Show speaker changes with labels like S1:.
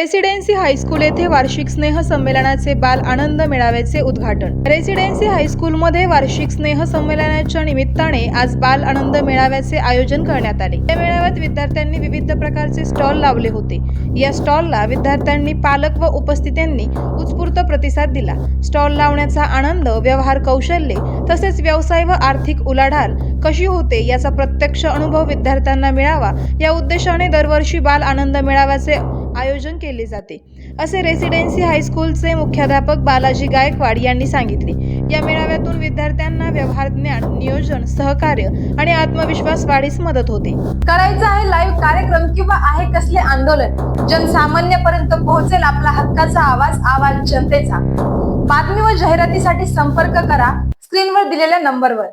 S1: Residency high school येथे वार्षिक स्नेह संमेलनाचे बाल आनंद मेळाव्याचे उद्घाटन. रेसिडेन्सी हायस्कूलमध्ये वार्षिक स्नेह संमेलनाच्या निमित्ताने आज बाल आनंद मेळाव्याचे आयोजन करण्यात आले. या मेळाव्यात विद्यार्थ्यांनी विविध प्रकारचे स्टॉल लावले होते. या स्टॉलला विद्यार्थ्यांनी पालक व उपस्थितांनी उत्स्फूर्त प्रतिसाद दिला. स्टॉल लावण्याचा आनंद व्यवहार कौशल्ये तसेच व्यवसाय व आर्थिक उलाढाल कशी होते याचा प्रत्यक्ष अनुभव विद्यार्थ्यांना मिळावा या उद्देशाने दरवर्षी बाल आनंद मेळाव्याचे आयोजन केले जाते. असे रेसिडेन्सी हायस्कूलचे मुख्याध्यापक बालाजी गायकवाड यांनी सांगितले. या मेळाव्यातून विद्यार्थ्यांना व्यवहार ज्ञान नियोजन सहकार्य आणि आत्मविश्वास वाढीस मदत होते.
S2: करायचं आहे लाईव्ह कार्यक्रम किंवा आहे कसले आंदोलन? जनसामान्यपर्यंत पोहोचेल आपला हक्काचा आवाज आवाज जनतेचा. बातमी व जाहिरातीसाठी संपर्क करा. स्क्रीनवर दिलेल्या नंबरवर